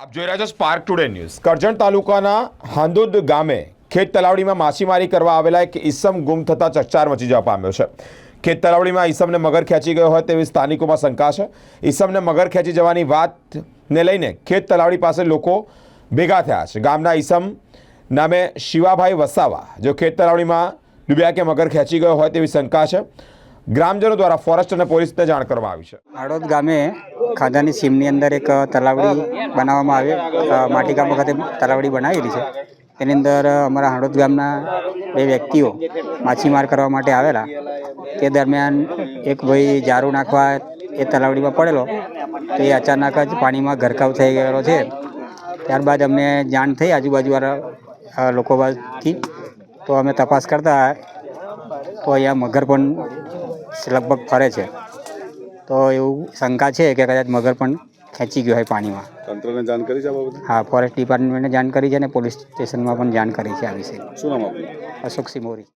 આપ જોઈ રહ્યા છો સ્પાર્ક ટુડે ન્યૂઝ કરજણ તાલુકાના હાંદોદ ગામે ખેત તલાવડીમાં માછીમારી કરવા આવેલા એક ઈસમ ગુમ થતા ચકચાર મચી જવા પામ્યો છે. ખેત તલાવડીમાં ઈસમને મગર ખેંચી ગયો હોય તેવી સ્થાનિકોમાં શંકા છે. ઈસમને મગર ખેંચી જવાની વાતને લઈને ખેત તલાવડી પાસે લોકો ભેગા થયા છે. ગામના ઈસમ નામે શિવાભાઈ વસાવા, જો ખેત તલાવડીમાં ડૂબ્યા કે મગર ખેંચી ગયો હોય તેવી શંકા છે. ગ્રામજનો દ્વારા ફોરેસ્ટ અને પોલીસને જાણ કરવામાં આવી છે. હાડોદ ગામે ખાધાની સીમની અંદર એક તલાવડી બનાવવામાં આવી માટીકામ વખતે તલાવડી બનાવેલી છે. તેની અંદર અમારા હાડોદ ગામના બે વ્યક્તિઓ માછીમાર કરવા માટે આવેલા. તે દરમિયાન એક ભાઈ જારું નાખવા એ તલાવડીમાં પડેલો. તો એ અચાનક જ પાણીમાં ગરકાવ થઈ ગયેલો છે. ત્યારબાદ અમને જાણ થઈ આજુબાજુવાળા લોકો પાસેથી તો અમે તપાસ કરતા તો અહીંયા મગર પણ લગભગ ફરે છે. તો એવું શંકા છે કે કદાચ મગર પણ ખેંચી ગયો હોય પાણીમાં. તંત્રને જાણ કરી છે હા ફોરેસ્ટ ડિપાર્ટમેન્ટને જાણ કરી છે અને પોલીસ સ્ટેશનમાં પણ જાણ કરી છે આ વિશે. શું નામ આપનું? અશોક સિમોરી.